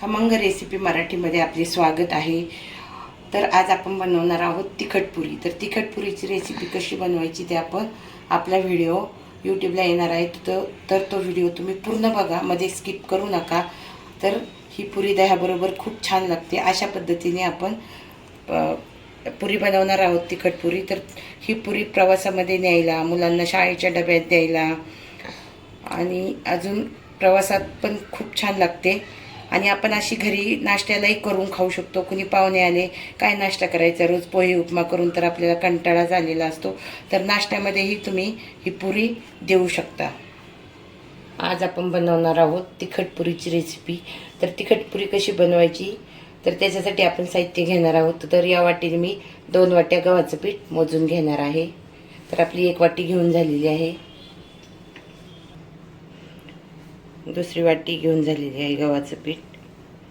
खमंग रेसिपी मराठीमध्ये आपले स्वागत आहे. तर आज आपण बनवणार आहोत तिखटपुरी तर तिखटपुरीची रेसिपी कशी बनवायची ते आपण आपला व्हिडिओ यूट्यूबला येणार आहे. तर तर तो व्हिडिओ तुम्ही पूर्ण बघा मध्ये स्किप करू नका. तर ही पुरी दह्याबरोबर खूप छान लागते. अशा पद्धतीने आपण पुरी बनवणार आहोत तिखटपुरी तर ही पुरी प्रवासामध्ये न्यायला मुलांना शाळेच्या डब्यात द्यायला आणि अजून प्रवासात पण खूप छान लागते. आणि आपण अशी घरी नाश्त्यालाही करून खाऊ शकतो. कुणी पाहुणे आले काय नाश्ता करायचा? रोज पोहे उपमा करून तर आपल्याला कंटाळा झालेला असतो. तर नाश्त्यामध्येही तुम्ही ही पुरी देऊ शकता. आज आपण बनवणार आहोत तिखटपुरीची रेसिपी तर तिखटपुरी कशी बनवायची? तर त्याच्यासाठी आपण साहित्य घेणार आहोत. तर या वाटीने मी दोन वाट्या गव्हाचं पीठ मोजून घेणार आहे. तर आपली एक वाटी घेऊन झालेली आहे. दुसरी वाटी घेऊन झालेली आहे गव्हाचं पीठ.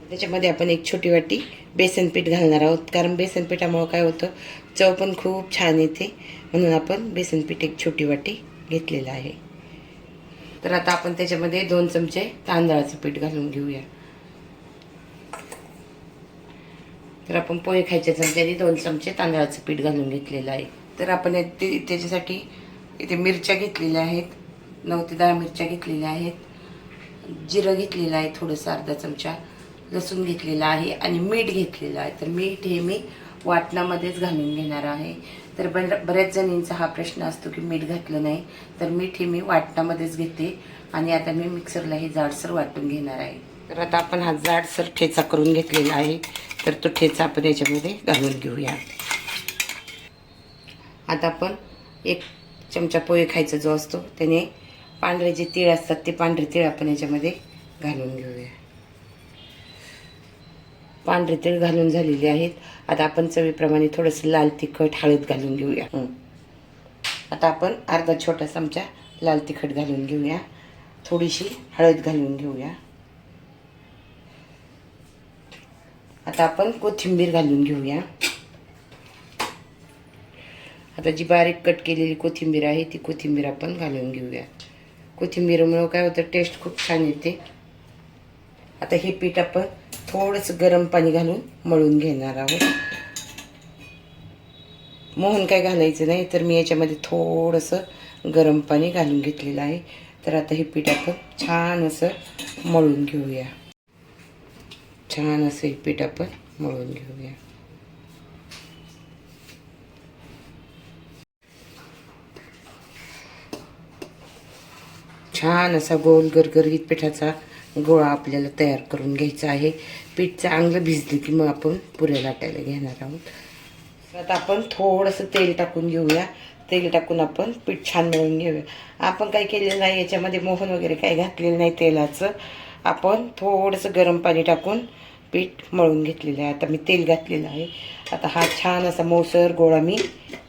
त्याच्यामध्ये आपण एक छोटी वाटी बेसन पीठ घालणार आहोत. कारण बेसन पिठामुळं काय होतं? चव पण खूप छान येते. म्हणून आपण बेसन पीठ एक छोटी वाटी घेतलेलं आहे. तर आता आपण त्याच्यामध्ये दोन चमचे तांदळाचं पीठ घालून घेऊया. तर आपण पोहे खायच्या चमच्याने दोन चमचे तांदळाचं पीठ घालून घेतलेलं आहे. तर आपण ते त्याच्यासाठी इथे मिरच्या घेतलेल्या आहेत. नऊ ते दहा मिरच्या घेतलेल्या आहेत. जिरं घेतलेलं आहे थोडंसं अर्धा चमचा. लसूण घेतलेला आहे आणि मीठ घेतलेलं आहे. तर मीठ हे मी वाटणामध्येच घालून घेणार आहे. तर बऱ्याच जणींचा हा प्रश्न असतो की मीठ घातलं नाही तर मीठ हे मी वाटणामध्येच घेते आणि आता मी मिक्सरला हे जाडसर वाटून घेणार आहे. तर आता आपण हा जाडसर ठेचा करून घेतलेला आहे. तर तो ठेचा आपण याच्यामध्ये घालून घेऊया. आता आपण एक चमचा पोहे खायचा जो असतो त्याने पांढरे जे तीळ असतात ते पांढरे तीळ आपण याच्यामध्ये घालून घेऊया. पांढरे तीळ घालून झालेले आहेत. आता आपण चवीप्रमाणे थोडंसं लाल तिखट हळद घालून घेऊया. आता आपण अर्धा छोटा चमचा लाल तिखट घालून घेऊया. थोडीशी हळद घालून घेऊया. आता आपण कोथिंबीर घालून घेऊया. आता जी बारीक कट केलेली कोथिंबीर आहे ती कोथिंबीर आपण घालून घेऊया. कोथिंबीरमुळं काय होतं टेस्ट खूप छान येते. आता हे पीठ आपण थोडंसं गरम पाणी घालून मळून घेणार आहोत. मोहन काय घालायचं नाही तर मी याच्यामध्ये थोडंसं गरम पाणी घालून घेतलेलं आहे. तर आता हे पीठ आपण छान असं मळून घेऊया. छान असं हे पीठ आपण मळून घेऊया. छान असा गोल गरगरीत पिठाचा गोळा आपल्याला तयार करून घ्यायचा आहे. पीठ चांगलं भिजलं की मग आपण पुऱ्या लाटायला घेणार आहोत. आता आपण थोडंसं तेल टाकून घेऊया. तेल टाकून आपण पीठ छान मळून घेऊया. आपण काय केलेलं नाही याच्यामध्ये मोहन वगैरे काही घातलेलं नाही तेलाचं. आपण थोडंसं गरम पाणी टाकून पीठ मळून घेतलेलं आहे. आता मी तेल घातलेलं आहे. आता हा छान असा मौसर गोळा मी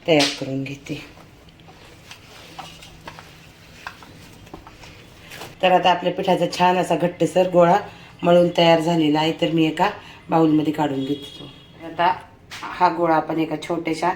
तयार करून घेते. तर आता आपल्या पिठाचा छान असा घट्टसर गोळा मळून तयार झालेला आहे तर मी एका बाउलमध्ये काढून घेतो आता हा गोळा आपण एका छोट्याशा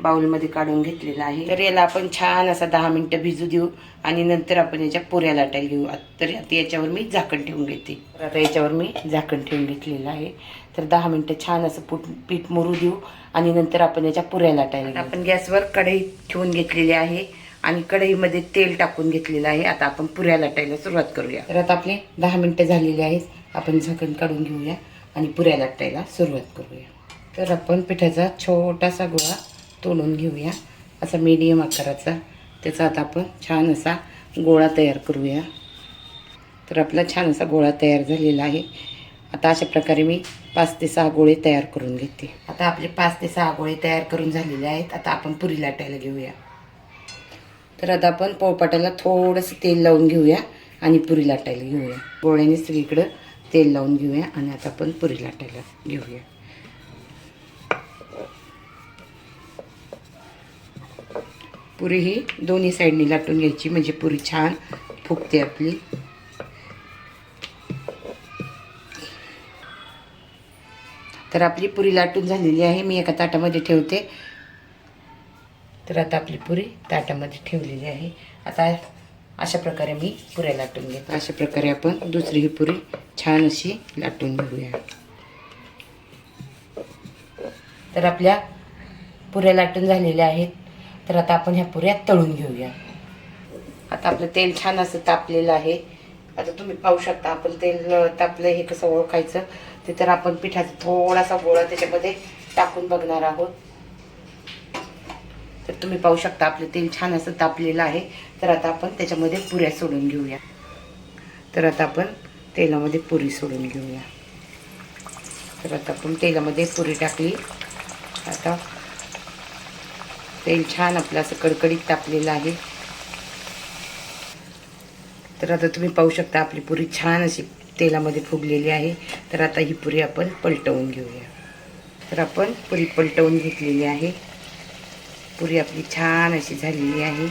बाउलमध्ये काढून घेतलेला आहे. तर याला आपण छान असा दहा मिनटं भिजू देऊ आणि नंतर आपण याच्या पुऱ्या लाटायला घेऊ. आत- तर आता याच्यावर मी झाकण ठेवून घेते. तर आता याच्यावर मी झाकण ठेवून घेतलेलं आहे. तर दहा मिनटं छान असं पुट पीठ मुरू देऊ आणि नंतर आपण याच्या पुऱ्या लाटायला. आपण गॅसवर कढई ठेवून घेतलेली आहे. आणि कढईमध्ये तेल टाकून घेतलेलं आहे. आता आपण पुऱ्या लाटायला सुरुवात करूया. तर आता आपले दहा मिनटं झालेली आहेत. आपण झाकण काढून घेऊया आणि पुऱ्या लाटायला सुरुवात करूया. तर आपण पिठाचा छोटासा गोळा तोडून घेऊया. असा मीडियम आकाराचा. त्याचा आता आपण छान असा गोळा तयार करूया. तर आपला छान असा गोळा तयार झालेला आहे. आता अशा प्रकारे मी पाच ते सहा गोळे तयार करून घेते. आता आपले पाच ते सहा गोळे तयार करून झालेले आहेत. आता आपण पुरी लाटायला घेऊया. तर आता आपण पोळपाटाला थोडंसं तेल लावून घेऊया आणि पुरी लाटायला घेऊया. गोळ्याने सगळीकडं तेल लावून घेऊया आणि आता आपण पुरी लाटायला घेऊया. पुरी ही दोन्ही साईडनी लाटून घ्यायची म्हणजे पुरी छान फुगते आपली. तर आपली पुरी लाटून झालेली आहे. मी एका ताटामध्ये ठेवते. तर आता आपली पुरी ताटामध्ये ठेवलेली आहे. आता अशा प्रकारे मी पुऱ्या लाटून घेते. अशा प्रकारे आपण दुसरी ही पुरी छान अशी लाटून घेऊया. तर आपल्या पुऱ्या लाटून झालेल्या आहेत. तर आता आपण ह्या पुऱ्या तळून घेऊया. आता आपलं तेल छान असं तापलेलं आहे. आता तुम्ही पाहू शकता आपण तेल तापलं हे कसं ओळखायचं. ते तर आपण पिठाचा थोडासा गोळा त्याच्यामध्ये टाकून बघणार आहोत. तर तुम्ही पाहू शकता आपलं तेल छान असं तापलेलं आहे. तर आता आपण त्याच्यामध्ये पुऱ्या सोडून घेऊया. तर आता आपण तेलामध्ये पुरी सोडून घेऊया. तर आता आपण तेलामध्ये पुरी टाकली. आता तेल छान आपलं असं कडकडीत तापलेलं आहे. तर आता तुम्ही पाहू शकता आपली पुरी छान अशी तेलामध्ये फुगलेली आहे. तर आता ही पुरी आपण पलटवून घेऊया. तर आपण पुरी पलटवून घेतलेली आहे. पुरी आपली छान अशी झालेली आहे.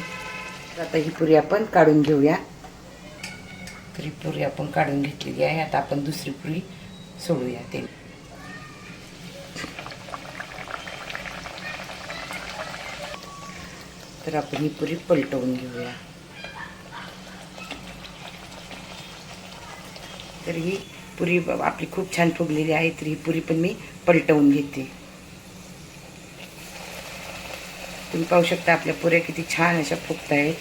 तर आता ही पुरी आपण काढून घेऊया. तर ही पुरी आपण काढून घेतलेली आहे. आता आपण दुसरी पुरी सोडूया ते. तर आपण ही पुरी पलटवून घेऊया. तर ही पुरी आपली खूप छान फुगलेली आहे. तर ही पुरी पण मी पलटवून घेते. तुम्ही पाहू शकता आपल्या पुऱ्या किती छान अशा फुगत आहेत.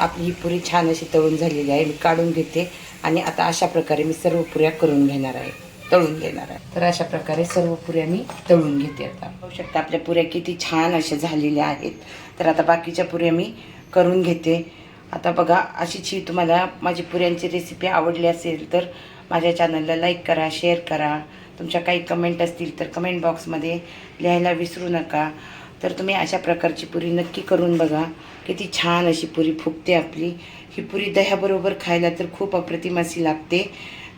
आपली ही पुरी छान अशी तळून झालेली आहे. मी काढून घेते आणि आता अशा प्रकारे मी सर्व पुऱ्या करून घेणार आहे. तळून घेणार आहे. तर अशा प्रकारे सर्व पुऱ्या मी तळून घेते आता. पाहू शकता आपल्या पुऱ्या किती छान अशा झालेल्या आहेत. तर आता बाकीच्या पुऱ्या मी करून घेते. आता बघा अशीच ही तुम्हाला माझी पुऱ्यांची रेसिपी आवडली असेल तर माझ्या चॅनलला लाईक करा शेअर करा. तुमच्या काही कमेंट असतील तर कमेंट बॉक्समध्ये लिहायला विसरू नका. तर तुम्ही अशा प्रकारची पुरी नक्की करून बघा. किती छान अशी पुरी फुगते आपली. ही पुरी दह्याबरोबर खायला तर खूप अप्रतिम अशी लागते.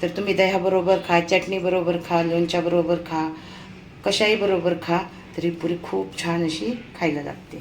तर तुम्ही दह्याबरोबर खा चटणीबरोबर खा लोणच्याबरोबर खा कशाही बरोबर खा तर ही पुरी खूप छान अशी खायला लागते.